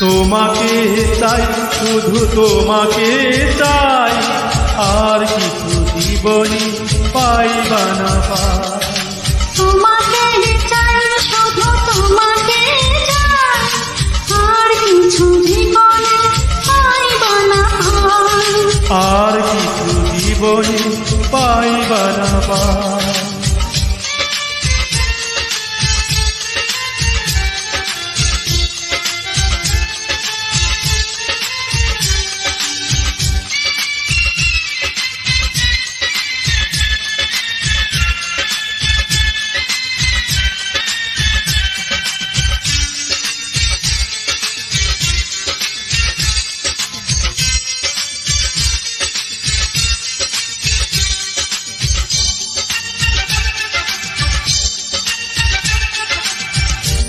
তোমাকে চাই শুধু তোমাকে চাই। আর কিছু জীবনী পাইবা না পাই। তোমাকে চাই শুধু তোমাকে চাই। আর কিছু জীবনে পাইবা না। আর কিছু জীবনী পাইবা না পাই।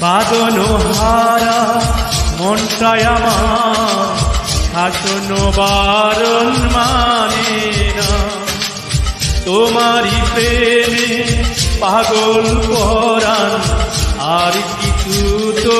বাদন হারা মনটায় আমার শাসন বারণ মানে না। তোমারই প্রেমে পাগল পরাণ, আর কিছু তো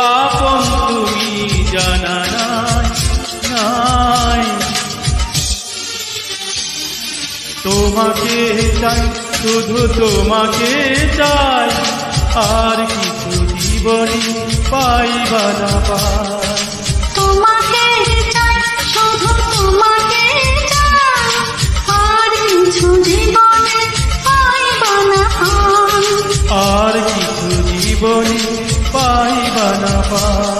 আপন তুমি জানা নাই নাই। তোমাকে চাই শুধু তোমাকে চাই আর কিছু জীবনী পাইবা না পাই। তোমাকে চাই শুধু তোমাকে চাই আর কিছু জীবনে পাইবা না আর কিছু জীবনী Baba.